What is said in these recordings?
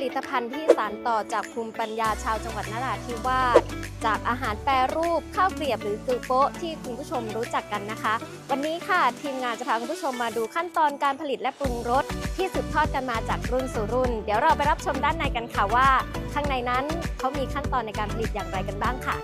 ผลิตภัณฑ์ที่สานต่อจากภูมิปัญญาชาวจังหวัดนราธิวาสจากอาหารแปรรูปข้าวเกรียบหรือกือโป๊ะที่คุณผู้ชมรู้จักกันนะคะ วันนี้ค่ะทีมงานจะพาคุณผู้ชมมาดูขั้นตอนการผลิตและปรุงรสที่สืบทอดกันมาจากรุ่นสู่รุ่น เดี๋ยวเราไปรับชมด้านในกันค่ะว่า ข้างในนั้นเขามีขั้นตอนในการผลิตอย่างไรกันบ้างค่ะ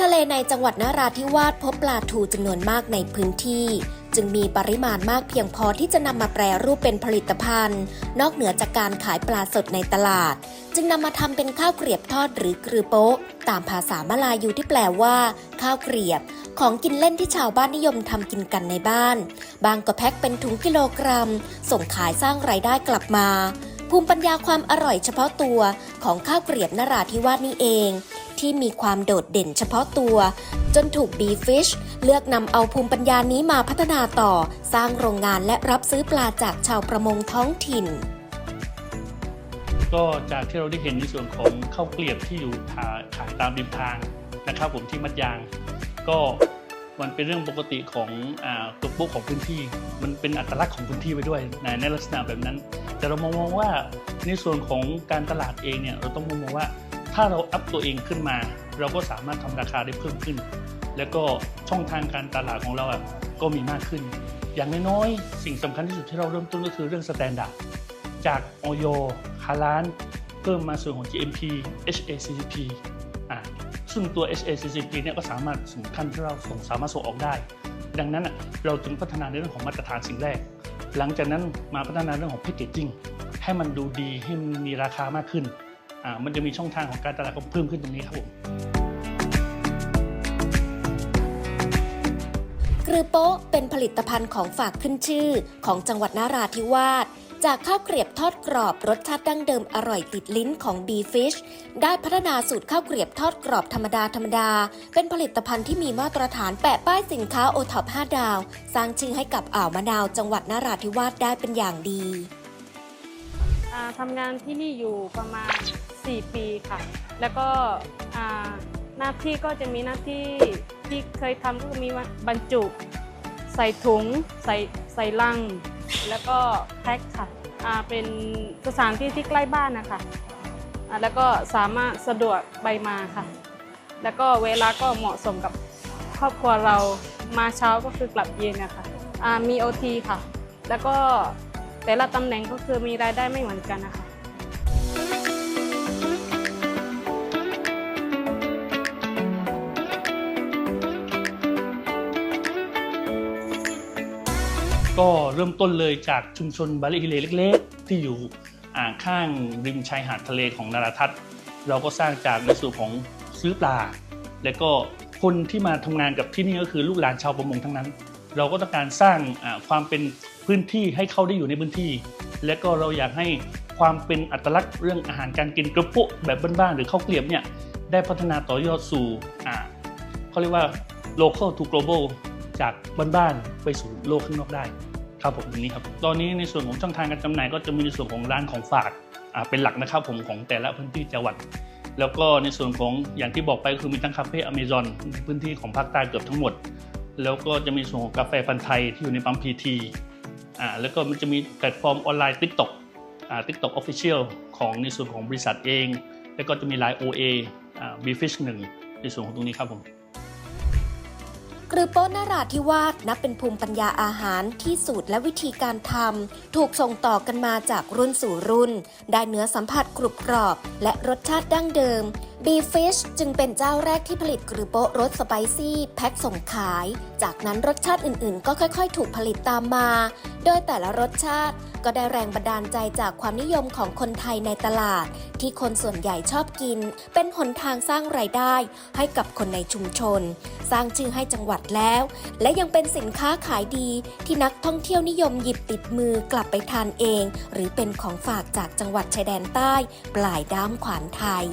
ทะเลในจังหวัดนราธิวาสพบปลาทูจำนวนมากในพื้นที่ จึงมีปริมาณมากเพียงพอที่จะนำมาแปรรูปเป็นผลิตภัณฑ์ นอกเหนือจากการขายปลาสดในตลาด จึงนำมาทำเป็นข้าวเกรียบทอดหรือกรือโป๊ะตามภาษามลายูที่แปลว่า ข้าวเกรียบ ของกินเล่นที่ชาวบ้านนิยมทำกินกันในบ้าน บางก็แพ็คเป็นถุงกิโลกรัม ส่งขายสร้างรายได้กลับมา ภูมิปัญญาความอร่อยเฉพาะตัวของข้าวเกรียบนราธิวาสนี่เอง ที่มีความโดดเด่นเฉพาะตัว จนถูก b ีฟิชเลือกนำเอาภูมิปัญญานี้มาพัฒนาต่อ สร้างโรงงานและรับซื้อปลาจากชาวประมงท้องถิ่น ก็จากที่เราได้เห็นในส่วนของข้าวเกลียบที่อยู่ขายตามริมทางนะครับผมที่มัดยาง ก็ มันเป็นเรื่องปกติของอตัวปุ๊กของพื้นที่ มันเป็นอัตลักษณ์ของพื้นที่ไปด้วยในในลักษณะแบบนั้น แต่เรามองว่าในส่วนของการตลาดเองเนี่ยเราต้องมองว่าถ้าเราอัพตัวเองขึ้นมา เราก็สามารถทำราคาได้เพิ่มขึ้น แล้วก็ช่องทางการตลาดของเราก็มีมากขึ้น อย่างน้อยๆสิ่งสำคัญที่สุดที่เราเริ่มต้นก็คือเรื่องสแตนดาร์ดจากออยฮาลานเพิ่มมาส่วนของ GMP HACCP ซึ่งตัว HACCP เนี่ยก็สามารถถึงขั้นที่เราส่งสามารถส่งออกได้ ดังนั้นอะเราจึงพัฒนาในเรื่องของมาตรฐานสิ่งแรก หลังจากนั้นมาพัฒนาเรื่องของแพ c เกจจิ้งให้มันดูดีให้มันมีราคามากขึ้นอ่ามันจะมีช่องทางของการตลาดก็เพิ่มขึ้นตรงนี้ครับผมกรือโป๊ะเป็นผลิตภัณฑ์ของฝากขึ้นชื่อของจังหวัดนาราธิวาส จากข้าวเกรียบทอดกรอบรสชาติดั้งเดิมอร่อยติดลิ้นของ b ีฟิชได้พัฒนาสูตรข้าวเกรียบทอดกรอบธรรมดาธรรมดา เป็นผลิตภัณฑ์ที่มีมาตรฐานแปะป้ายสินค้าโอท็อป5ดาว สร้างชื่อให้กับอ่าวมะนาวจังหวัดนาราธิวาสได้เป็นอย่างดีอ่าทำงานที่นี่อยู่ประมาณ 4 ปีค่ะ แล้วก็อ่าหน้าที่ก็จะมีหน้าที่ที่เคยทำก็คือมีบรรจุ ใส่ถุง ใส่ใส่ลัง แล้วก็แพ็คค่ะอ่าเป็นสถานที่ที่ใกล้บ้านนะคะอ่าแล้วก็สามารถสะดวกไปมาค่ะ แล้วก็เวลาก็เหมาะสมกับครอบครัวเรามาเช้าก็คือกลับเย็นนะคะอ่ามี OT ค่ะ แล้วก็แต่ละตำแหน่งก็คือมีรายได้ไม่เหมือนกันนะคะ ก็เริ่มต้นเลยจากชุมชนบาลีฮิเลเล็ก ๆ ที่อยู่อ่าข้างริมชายหาดทะเลของนาราทัศน์เราก็สร้างจากในส่วนของซื้อปลา และก็คนที่มาทำงานกับที่นี่ก็คือลูกหลานชาวประมงทั้งนั้น เราก็ต้องการสร้างความเป็นพื้นที่ให้เขาได้อยู่ในพื้นที่ และก็เราอยากให้ความเป็นอัตลักษณ์เรื่องอาหารการกินกระปุกแบบบ้านๆหรือข้าวเกลียบเนี่ยได้พัฒนาต่อยอดสู่เขาเรียกว่า local to global จากบ้านๆไปสู่โลกข้างนอกได้ครับผมนนี้ครับตอนนี้ในส่วนของช่องทางการจำหน่ายก็จะมีในส่วนของร้านของฝากเป็นหลักนะครับผมของแต่ละพื้นที่จังหวัด แล้วก็ในส่วนของอย่างที่บอกไปก็คือมีทั้งคาเฟ่อเมซอนในพื้นที่ของภาคใต้เกือบทั้งหมด แล้วก็จะมีส่วนของกาแฟฟันไทยที่อยู่ในปั๊มพีทีอ่าแล้วก็มันจะมีแพลตฟอร์มออนไลน์ TikTok อ่า TikTok Official ของในส่วนของบริษัทเอง แล้วก็จะมี Line OA อ่า Bfish 1ในส่วนของตรงนี้ครับผม กรือโป๊ะนราธิวาสนับเป็นภูมิปัญญาอาหารที่สูตรและวิธีการทำถูกส่งต่อกันมาจากรุ่นสู่รุ่น ได้เนื้อสัมผัสกรุบกรอบ และรสชาติดั้งเดิม b ีฟิชจึงเป็นเจ้าแรกที่ผลิตกรือโป๊ะรสสไปซี่แพ็คส่งขาย จากนั้นรสชาติอื่นๆ ก็ค่อยๆ ถูกผลิตตามมา โดยแต่ละรสชาติก็ได้แรงบันดาลใจจากความนิยมของคนไทยในตลาด ที่คนส่วนใหญ่ชอบกิน เป็นหนทางสร้างรายได้ ให้กับคนในชุมชน สร้างชื่อให้จังหวัดแล้ว และยังเป็นสินค้าขายดี ที่นักท่องเที่ยวนิยมหยิบติดมือกลับไปทานเอง หรือเป็นของฝากจากจังหวัดชายแดนใต้ ปลายด้ามขวานไทย